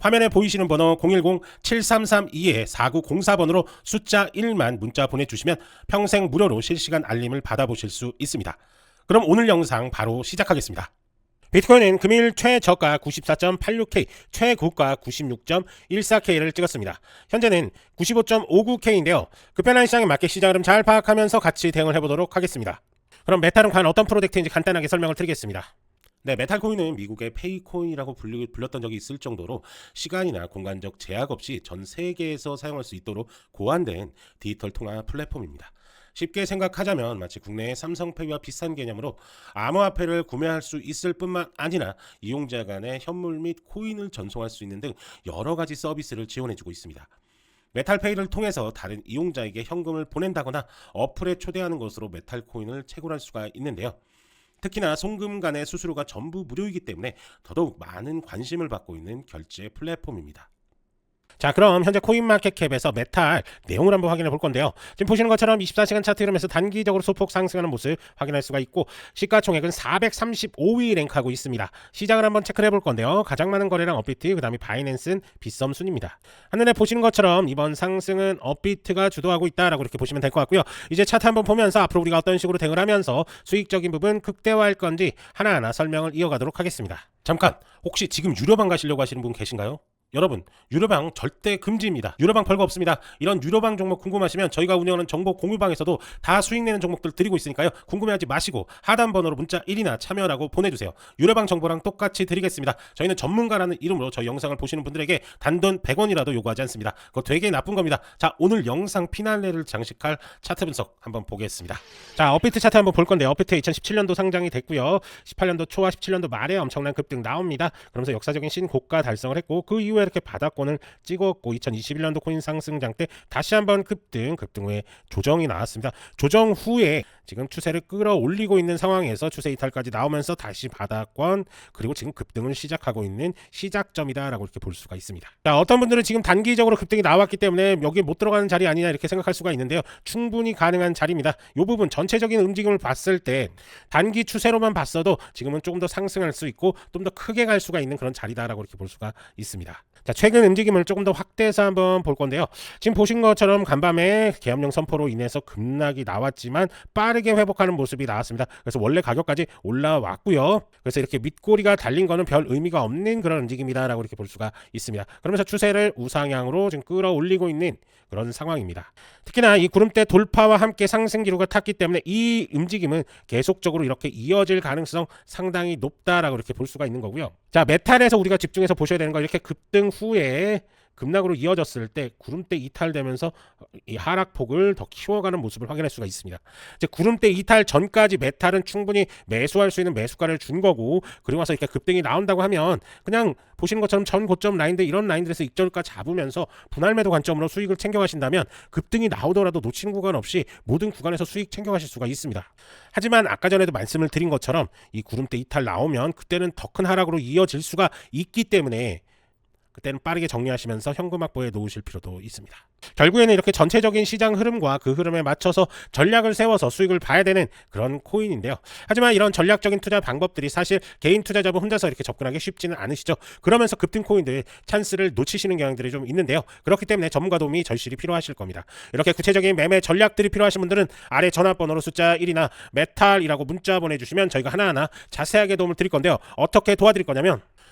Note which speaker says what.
Speaker 1: 화면에 보이시는 번호 010-7332-4904번으로 숫자 1만 문자 보내주시면 평생 무료로 실시간 알림을 받아보실 수 있습니다. 그럼 오늘 영상 바로 시작하겠습니다. 비트코인은 금일 최저가 94.86K, 최고가 96.14K를 찍었습니다. 현재는 95.59K인데요. 급변한 시장에 맞게 시장 흐름 잘 파악하면서 같이 대응을 해보도록 하겠습니다. 그럼 메탈은 과연 어떤 프로젝트인지 간단하게 설명을 드리겠습니다. 네, 메탈코인은 미국의 페이코인이라고 불렸던 적이 있을 정도로 시간이나 공간적 제약 없이 전 세계에서 사용할 수 있도록 고안된 디지털 통화 플랫폼입니다. 쉽게 생각하자면 마치 국내의 삼성페이와 비슷한 개념으로 암호화폐를 구매할 수 있을 뿐만 아니라 이용자 간의 현물 및 코인을 전송할 수 있는 등 여러 가지 서비스를 지원해주고 있습니다. 메탈페이를 통해서 다른 이용자에게 현금을 보낸다거나 어플에 초대하는 것으로 메탈코인을 채굴할 수가 있는데요. 특히나 송금 간의 수수료가 전부 무료이기 때문에 더더욱 많은 관심을 받고 있는 결제 플랫폼입니다. 자 그럼 현재 코인마켓캡에서 메탈 내용을 한번 확인해 볼 건데요. 지금 보시는 것처럼 24시간 차트 흐름에서 단기적으로 소폭 상승하는 모습 확인할 수가 있고 시가총액은 435위 랭크하고 있습니다. 시장을 한번 체크를 해볼 건데요. 가장 많은 거래량 업비트 그 다음에 바이낸스는 빗썸 순입니다. 하늘에 보시는 것처럼 이번 상승은 업비트가 주도하고 있다라고 이렇게 보시면 될 것 같고요. 이제 차트 한번 보면서 앞으로 우리가 어떤 식으로 대응을 하면서 수익적인 부분 극대화할 건지 하나하나 설명을 이어가도록 하겠습니다. 잠깐 혹시 지금 유료방 가시려고 하시는 분 계신가요? 여러분 유료방 절대 금지입니다. 유료방 별거 없습니다. 이런 유료방 종목 궁금하시면 저희가 운영하는 정보 공유방에서도 다 수익 내는 종목들 드리고 있으니까요. 궁금해하지 마시고 하단 번호로 문자 1이나 참여라고 보내주세요. 유료방 정보랑 똑같이 드리겠습니다. 저희는 전문가라는 이름으로 저희 영상을 보시는 분들에게 단돈 100원이라도 요구하지 않습니다. 그거 되게 나쁜 겁니다. 자 오늘 영상 피날레를 장식할 차트 분석 한번 보겠습니다. 자 업비트 차트 한번 볼 건데 업비트 2017년도 상장이 됐고요. 18년도 초와 17년도 말에 엄청난 급등 나옵니다. 그러면서 역사적인 신고가 달성을 했고 그 이 후에 이렇게 바닥권을 찍었고 2021년도 코인 상승장 때 다시 한번 급등 급등 후에 조정이 나왔습니다. 조정 후에 지금 추세를 끌어올리고 있는 상황에서 추세 이탈까지 나오면서 다시 바닥권 그리고 지금 급등을 시작하고 있는 시작점이다라고 이렇게 볼 수가 있습니다. 자 어떤 분들은 지금 단기적으로 급등이 나왔기 때문에 여기 못 들어가는 자리 아니냐 이렇게 생각할 수가 있는데요. 충분히 가능한 자리입니다. 이 부분 전체적인 움직임을 봤을 때 단기 추세로만 봤어도 지금은 조금 더 상승할 수 있고 좀 더 크게 갈 수가 있는 그런 자리다라고 이렇게 볼 수가 있습니다. 자, 최근 움직임을 조금 더 확대해서 한번 볼 건데요. 지금 보신 것처럼 간밤에 계엄령 선포로 인해서 급락이 나왔지만 빠르게 회복하는 모습이 나왔습니다. 그래서 원래 가격까지 올라왔고요. 그래서 이렇게 밑꼬리가 달린 거는 별 의미가 없는 그런 움직임이다라고 이렇게 볼 수가 있습니다. 그러면서 추세를 우상향으로 지금 끌어올리고 있는 그런 상황입니다. 특히나 이 구름대 돌파와 함께 상승 기류가 탔기 때문에 이 움직임은 계속적으로 이렇게 이어질 가능성 상당히 높다라고 이렇게 볼 수가 있는 거고요. 자, 메탈에서 우리가 집중해서 보셔야 되는 건 이렇게 급등 후에 급락으로 이어졌을 때 구름대 이탈되면서 이 하락폭을 더 키워가는 모습을 확인할 수가 있습니다. 이제 구름대 이탈 전까지 메탈은 충분히 매수할 수 있는 매수가를 준 거고 그리고 와서 이렇게 급등이 나온다고 하면 그냥 보시는 것처럼 전 고점 라인들 이런 라인들에서 익절가 잡으면서 분할 매도 관점으로 수익을 챙겨가신다면 급등이 나오더라도 놓치는 구간 없이 모든 구간에서 수익 챙겨가실 수가 있습니다. 하지만 아까 전에도 말씀을 드린 것처럼 이 구름대 이탈 나오면 그때는 더 큰 하락으로 이어질 수가 있기 때문에 그때는 빠르게 정리하시면서 현금 확보에 놓으실 필요도 있습니다. 결국에는 이렇게 전체적인 시장 흐름과 그 흐름에 맞춰서 전략을 세워서 수익을 봐야 되는 그런 코인인데요. 하지만 이런 전략적인 투자 방법들이 사실 개인 투자자분 혼자서 이렇게 접근하기 쉽지는 않으시죠. 그러면서 급등 코인들 찬스를 놓치시는 경향들이 좀 있는데요. 그렇기 때문에 전문가 도움이 절실히 필요하실 겁니다. 이렇게 구체적인 매매 전략들이 필요하신 분들은 아래 전화번호로 숫자 1이나 메탈이라고 문자 보내주시면 저희가 하나하나 자세하게 도움을 드릴 건데요. 어떻게 도와드릴 거냐면